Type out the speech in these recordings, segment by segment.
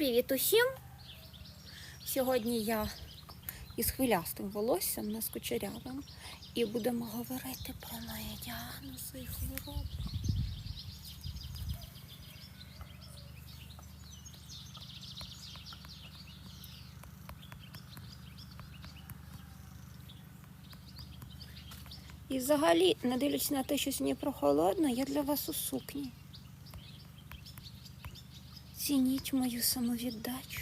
Привіт усім! Сьогодні я із хвилястим волоссям не з кучерявим і будемо говорити про мої діагнози і хвороби. І взагалі, не дивлячись на те, що сьогодні прохолодно, я для вас у сукні. Цініть мою самовіддачу.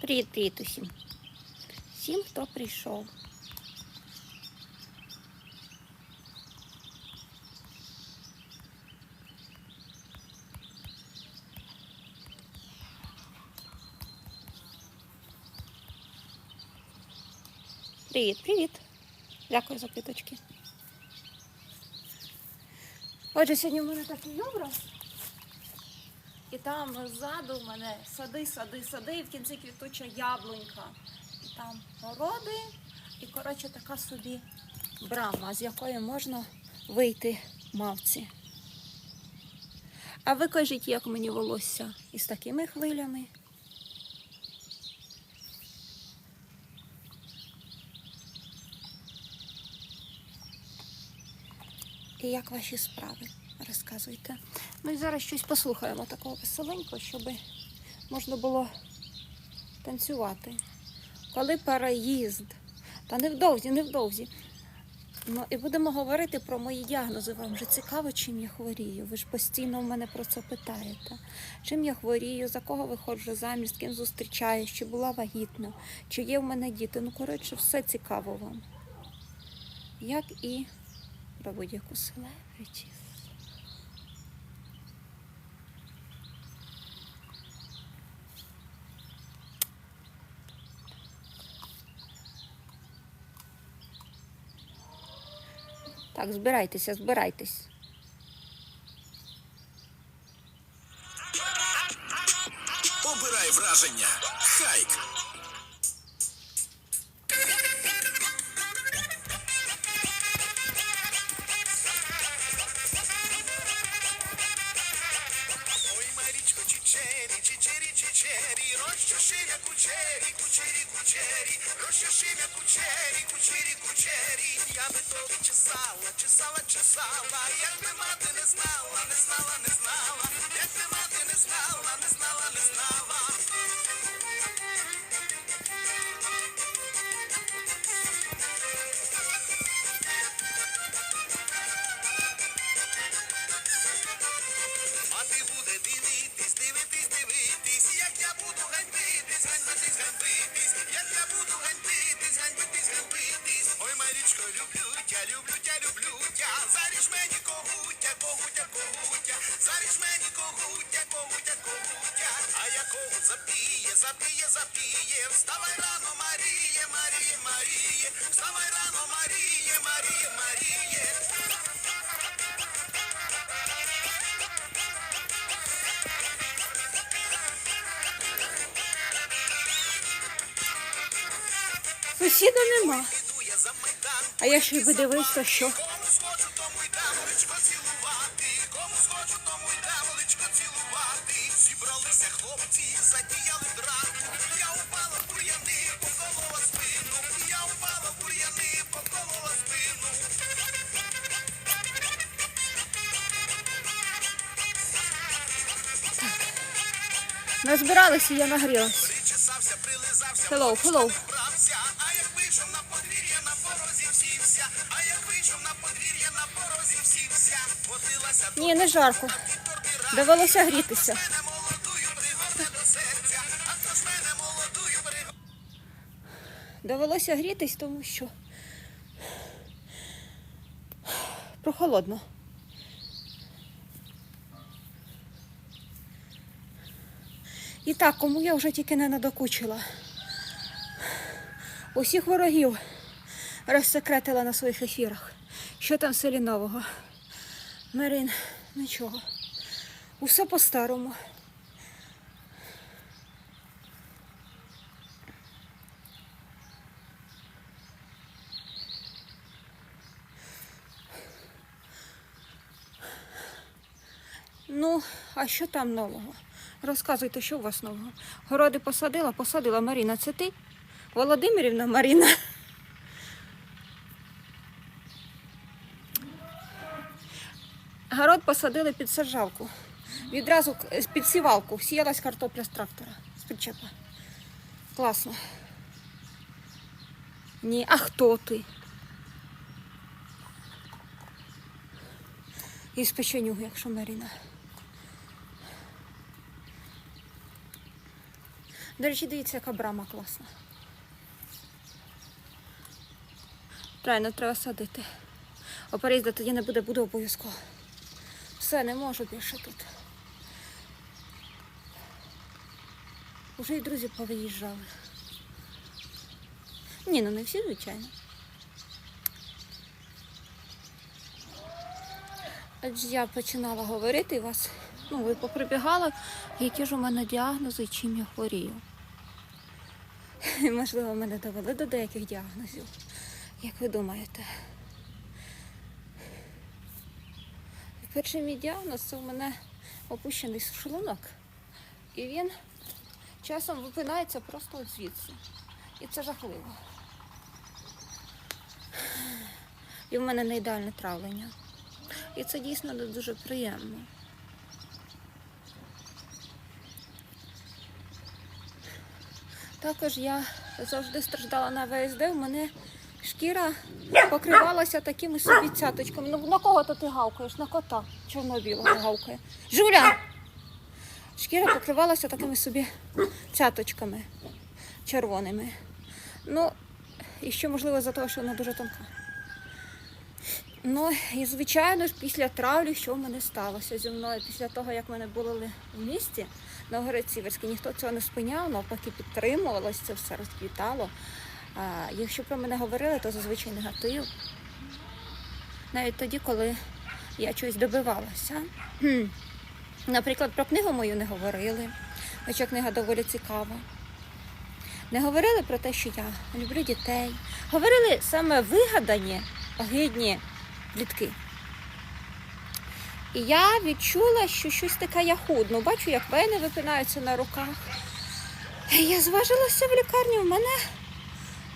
Привіт, привіт усім. Всім, хто прийшов. Привіт, привіт. Дякую за квіточки. Отже, сьогодні в мене такий образ. І там ззаду в мене сади, сади, сади, і в кінці квітуча яблунька. І там городи, і, коротше, така собі брама, з якої можна вийти мавці. А ви кажіть, як мені волосся із такими хвилями? І як ваші справи? Розказуйте. Ну і зараз щось послухаємо такого веселенького, щоб можна було танцювати. Коли переїзд? Та невдовзі, невдовзі. Ну і будемо говорити про мої діагнози. Вам вже цікаво, чим я хворію. Ви ж постійно в мене про це питаєте. Чим я хворію, за кого виходжу заміж, з ким зустрічаюсь, чи була вагітна, чи є в мене діти. Ну, коротше, все цікаво вам. Як і про будь-яку селебриті. Так, збирайтеся, збирайтесь. Обирай враження. Хайк. Розчешиля кучері, кучері, кучері. Я би тобі чесала, чесала, чесала, як би мати не знала, не знала, не знала, як би мати не знала, не знала, не знала. Мати буде дивитись, дивитись, дивитись, як я буду ганьбитись, ганьбитись, ганьбитись, як я буду ганьбитись. Ой, Марічко, люблю тя, люблю тя, люблю тя. Заріж мені когутя, когутя, когутя. Заріж мені когутя, когутя, когутя. А я когут запіє, запіє, запіє. Вставай рано, Маріє, Маріє, Маріє. Вставай рано, Маріє, Маріє, Маріє. Поколола спину. Я упала в бур'яни, поколола спину. Назбиралися, я нагрілась. Hello, hello. Ні, не жарко. Довелося грітися. Довелося грітись, тому що прохолодно. І так, кому я вже тільки не надокучила. Усіх ворогів розсекретила на своїх ефірах. Що там в селі нового? Марин, нічого. Усе по-старому. Ну, а що там нового? Розказуйте, що у вас нового. Городи посадила, посадила Маріна. Це ти? Володимирівна Маріна. Посадили під саджавку. Відразу під сівалку. Сіялась картопля з трактора, з причепа. Класно. Ні, а хто ти? Із печенюги, якщо Маріна. До речі, дивіться, яка брама класна. Правильно, треба садити. А тоді не буде, буду обов'язково. Все, не можу більше тут. Уже і друзі повиїжджали. Ні, ну не всі, звичайно. Адже я починала говорити і вас, ну, ви поприбігали, які ж у мене діагнози чим я хворію. І, можливо, мене довели до деяких діагнозів. Як ви думаєте? Перший мій діагноз це у мене опущений шлунок. І він часом випинається просто от звідси. І це жахливо. І в мене не ідеальне травлення. І це дійсно дуже приємно. Також я завжди страждала на ВСД, у мене шкіра покривалася такими собі цяточками. Ну на кого то ти гавкаєш? На кота чорно-білого гавкає. Жуля! Шкіра покривалася такими собі цяточками червоними. Ну, і ще можливо за того, що вона дуже тонка. Ну, і звичайно ж, після травлі, що в мене сталося зі мною, після того, як мене були в місті Новгород Сіверський, ніхто цього не спиняв, навпаки підтримувалось, це все розквітало. Якщо про мене говорили, то зазвичай негатив. Навіть тоді, коли я чогось добивалася. Наприклад, про книгу мою не говорили, хоча книга доволі цікава. Не говорили про те, що я люблю дітей. Говорили саме вигадані, огидні плітки. І я відчула, що щось таке я худну. Бачу, як вени випинаються на руках. Я зважилася в лікарні, у мене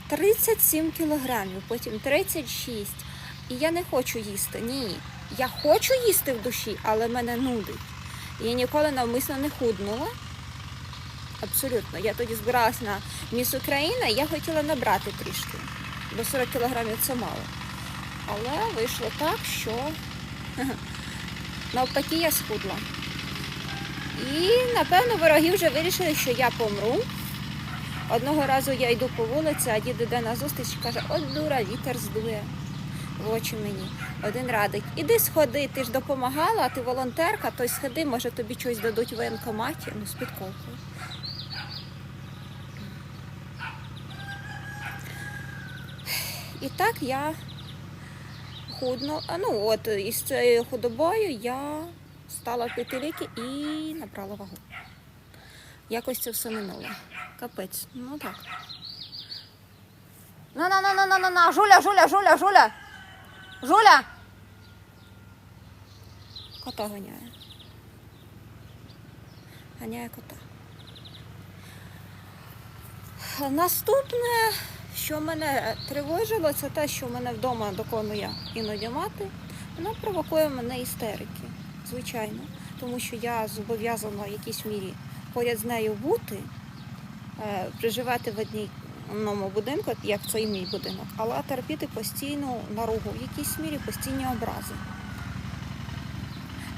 37 кілограмів, потім 36. І я не хочу їсти. Ні. Я хочу їсти в душі, але мене нудить. Я ніколи навмисно не худнула. Абсолютно. Я тоді збиралася на міс Україна, і я хотіла набрати трішки. Бо 40 кілограмів це мало. Але вийшло так, що навпаки я схудла. І, напевно, вороги вже вирішили, що я помру. Одного разу я йду по вулиці, а дід іде на зустріч і каже, от дура, вітер здує в очі мені. Один радить, іди сходи, ти ж допомагала, ти волонтерка, то й сходи, може тобі щось дадуть в воєнкоматі, ну, з підковкою. І так я худно, а ну от із цією худобою я стала пити ліки і набрала вагу. Якось це все минуло. Капець, ну так. На на на на на на на Жуля, Жуля, Жуля, Жуля. Жуля. Кота ганяє. Ганяє кота. Наступне, що мене тривожило, це те, що мене вдома доконує іноді мати. Вона провокує мене істерики, звичайно. Тому що я зобов'язана в якійсь мірі поряд з нею бути, е, проживати в одному будинку, як цей мій будинок, але терпіти постійну наругу, в якійсь мірі постійні образи.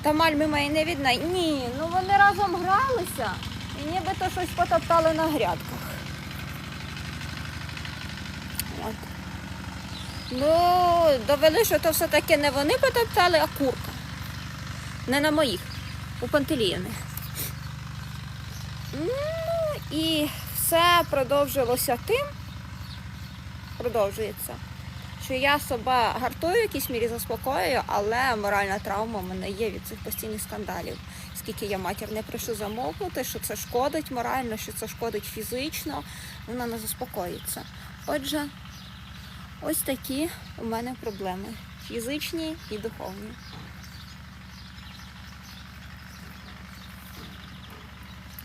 Та мальми мої не відна. Ні, ну вони разом гралися і нібито щось потоптали на грядках. От. Ну, довели, що то все-таки не вони потоптали, а курка. Не на моїх, у Пантеліївних. Ну, і все продовжилося тим, продовжується, що я себе гартую в якійсь мірі заспокоюю, але моральна травма в мене є від цих постійних скандалів. Скільки я матір не прошу замовкнути, що це шкодить морально, що це шкодить фізично, вона не заспокоїться. Отже, ось такі у мене проблеми: фізичні і духовні.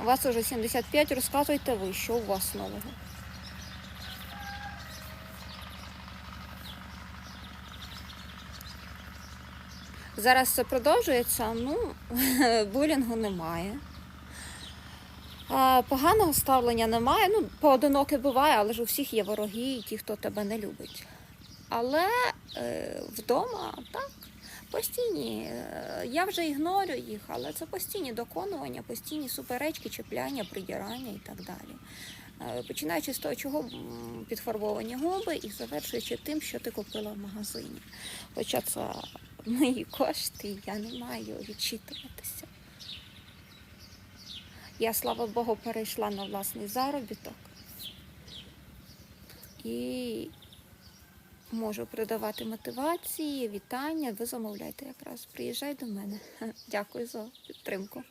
Вас уже 75, розказуйте ви, що у вас нового. Зараз це продовжується, ну, булінгу немає. Поганого ставлення немає. Ну, поодиноке буває, але ж у всіх є вороги і ті, хто тебе не любить. Але е, вдома так, постійні. е, Я вже ігнорю їх, але це постійні доконування, постійні суперечки, чіпляння, придірання і так далі. Е, Починаючи з того, чого підфарбовані губи, і завершуючи тим, що ти купила в магазині. Хоча це мої кошти, я не маю відчитуватися. Я, слава Богу, перейшла на власний заробіток і можу передавати мотивації, вітання. Ви замовляйте якраз. Приїжджай до мене. Дякую за підтримку.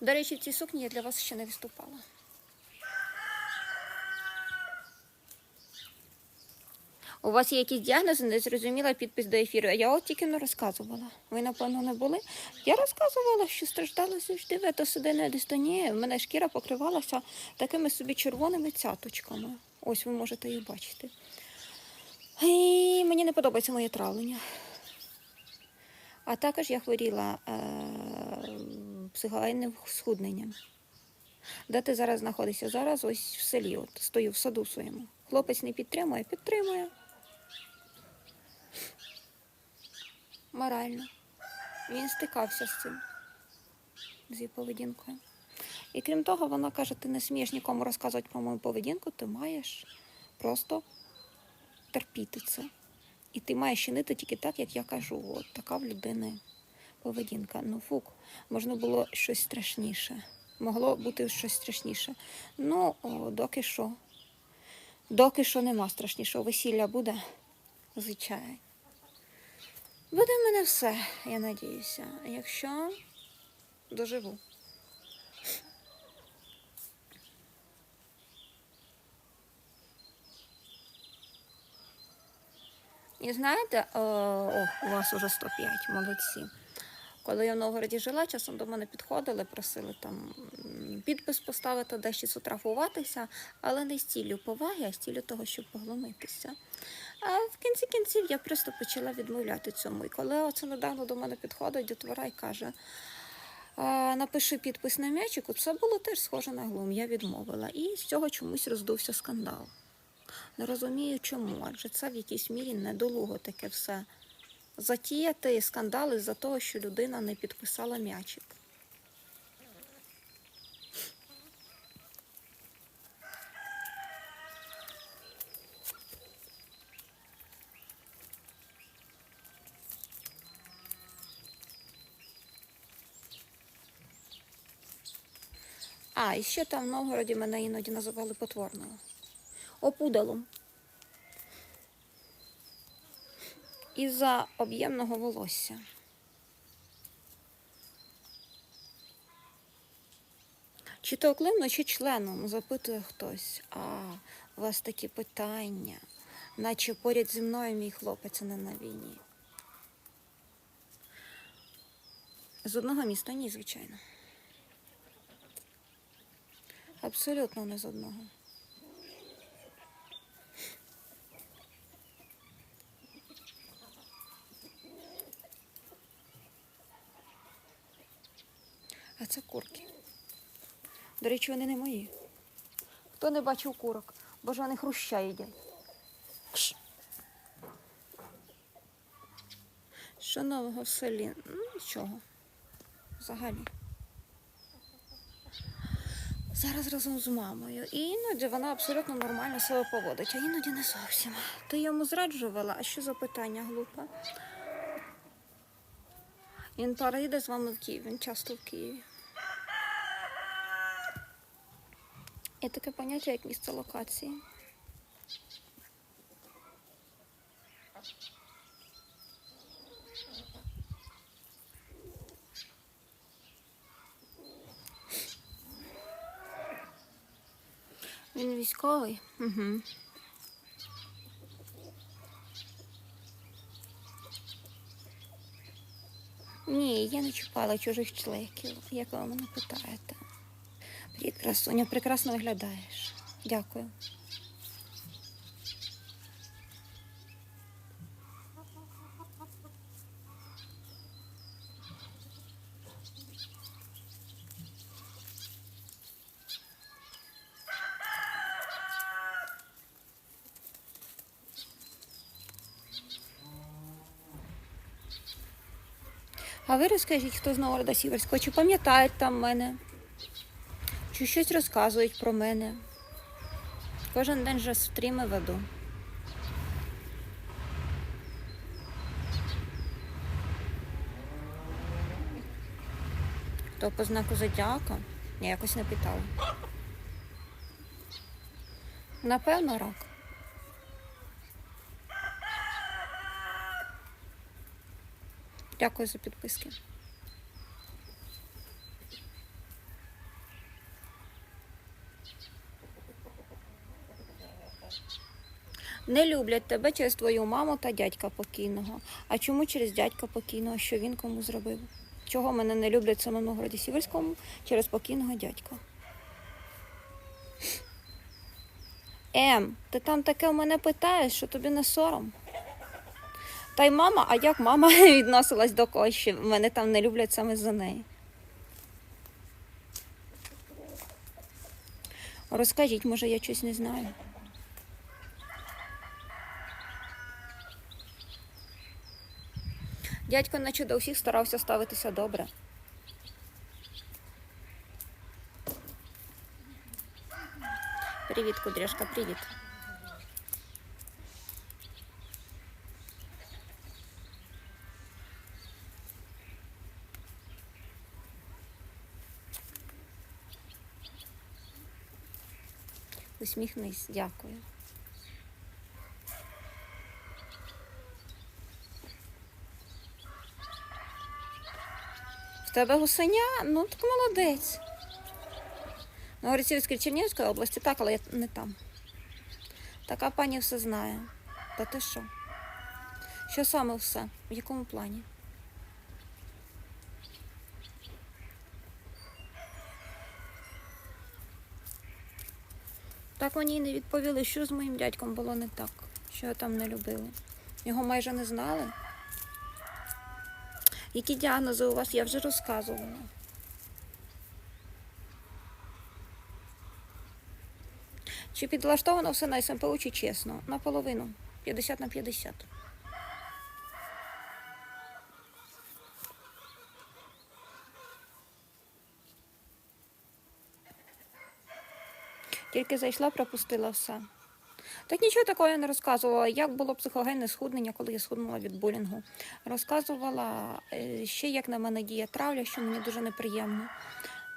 До речі, в цій сукні я для вас ще не виступала. У вас є якісь діагнози, не зрозуміла підпис до ефіру. Я от тільки не розказувала. Ви, напевно, не були. Я розказувала, що страждала завжди ветосидиною дистонією. У мене шкіра покривалася такими собі червоними цяточками. Ось ви можете їх бачити. І мені не подобається моє травлення. А також я хворіла е- психогенним схудненням. Де ти зараз знаходишся? Зараз ось в селі, от стою в саду своєму. Хлопець не підтримує, підтримує. Морально. Він стикався з цим, з її поведінкою. І крім того, вона каже, ти не смієш нікому розказувати про мою поведінку, ти маєш просто терпіти це. І ти маєш чинити тільки так, як я кажу. От така в людини поведінка. Ну, фук, можна було щось страшніше. Могло бути щось страшніше. Ну, о, доки що. Доки що нема страшнішого. Весілля буде, звичайно. Буде в мене все, я надіюся. Якщо доживу. І знаєте, о, о, у вас уже 105, молодці. Коли я в Новгороді жила, часом до мене підходили, просили там підпис поставити, дещо сфотографуватися, але не з ціллю поваги, а з ціллю того, щоб поглумитися. А в кінці кінців я просто почала відмовляти цьому. І коли оце недавно до мене підходить дітвора і каже, напиши підпис на м'ячику, це було теж схоже на глум. Я відмовила. І з цього чомусь роздувся скандал. Не розумію чому, адже це в якійсь мірі недолуго таке все. Затіяти скандали з-за того, що людина не підписала м'ячик. А, і ще там в Новгороді мене іноді називали потворною. Опудалом. Із-за об'ємного волосся. Чи то оклемно, чи членом, запитує хтось. А, у вас такі питання, наче поряд зі мною мій хлопець не на війні. З одного міста ні, звичайно. Абсолютно не з одного. А це курки. До речі, вони не мої. Хто не бачив курок? Бо ж вони хруща їдять. Що нового в селі? Ну, нічого. Взагалі. Зараз разом з мамою. І іноді вона абсолютно нормально себе поводить, а іноді не зовсім. Ти йому зраджувала, а що за питання глупе? Він переїде з вами в Київ, він часто в Києві. Є таке поняття, як місце локації. Він військовий. Угу. Ні, я не чіпала чужих члеків, як ви мене питаєте. Привіт, красуня, прекрасно виглядаєш. Дякую. А ви розкажіть, хто з Новгорода Сіверського, чи пам'ятають там мене? Чи щось розказують про мене? Кожен день же стріми веду. Хто по знаку зодіака? Я якось не питала. Напевно, рак. Дякую за підписки. Не люблять тебе через твою маму та дядька покійного. А чому через дядька покійного? Що він кому зробив? Чого мене не люблять в Новгороді Сіверському через покійного дядька? Ем, ти там таке в мене питаєш, що тобі не сором? Та й мама, а як мама відносилась до когось, що мене там не люблять саме за неї? Розкажіть, може, я щось не знаю. Дядько наче до всіх старався ставитися добре. Привіт, кудряшка, привіт. Усміхнись, дякую. Тебе гусеня? Ну, так молодець. На Горицівській Чернігівської області, так, але я не там. Така пані все знає. Та ти що? Що саме все? В якому плані? Так мені й не відповіли, що з моїм дядьком було не так, що я там не любила. Його майже не знали. Які діагнози у вас я вже розказувала. Чи підлаштовано все на СМПУ, чи чесно? Наполовину. 50 на 50. Тільки зайшла, пропустила все. Так нічого такого я не розказувала. Як було психогенне схуднення, коли я схуднула від булінгу. Розказувала е, ще, як на мене діє травля, що мені дуже неприємно.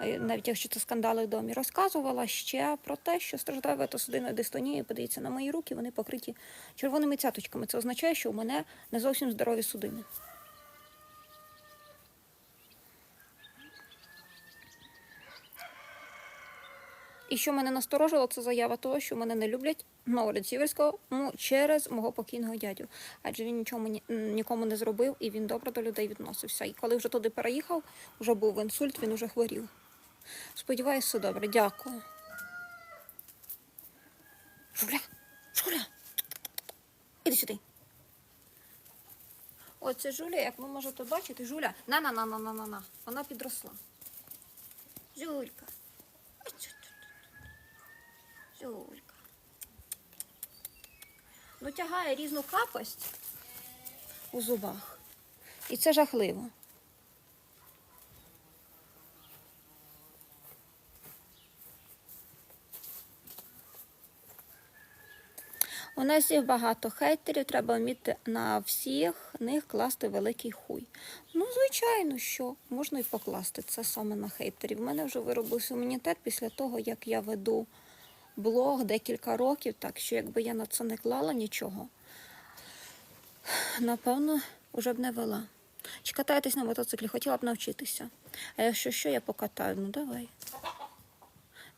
Е, Навіть якщо це скандали в домі, розказувала ще про те, що страждаю ветосудиною дистонія Подивіться на мої руки, вони покриті червоними цяточками. Це означає, що у мене не зовсім здорові судини. І що мене насторожило, це заява того, що мене не люблять Сіверського ну, через мого покійного дядю. Адже він нічого мені нікому не зробив і він добре до людей відносився. І коли вже туди переїхав, вже був інсульт, він вже хворів. Сподіваюсь, все добре. Дякую. Жуля, Жуля. Іди сюди. Оце Жуля, як ви можете бачити, Жуля. На на на на на на на. Вона підросла. Жулька. Чу. Ну, тягає різну капость у зубах. І це жахливо. У нас їх багато хейтерів, треба вміти на всіх них класти великий хуй. Ну, звичайно, що можна і покласти це саме на хейтерів. У мене вже виробився імунітет після того, як я веду блог декілька років, так що якби я на це не клала нічого, напевно, вже б не вела. Чи катаєтесь на мотоциклі? Хотіла б навчитися. А якщо що, я покатаю, ну давай.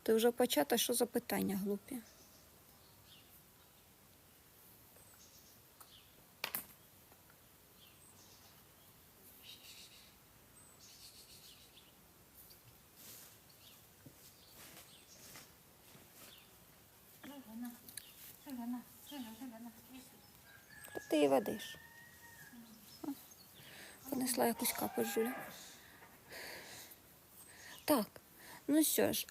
Ти вже почата, що за питання глупі? Ти її ведеш. Понесла якусь капу Жуля. Так, ну що ж,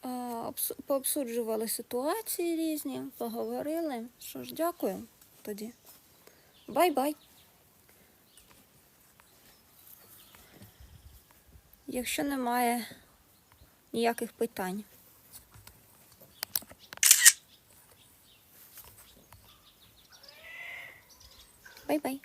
пообсуджували ситуації різні, поговорили. Що ж, дякую тоді. Бай-бай. Якщо немає ніяких питань. Бай-бай.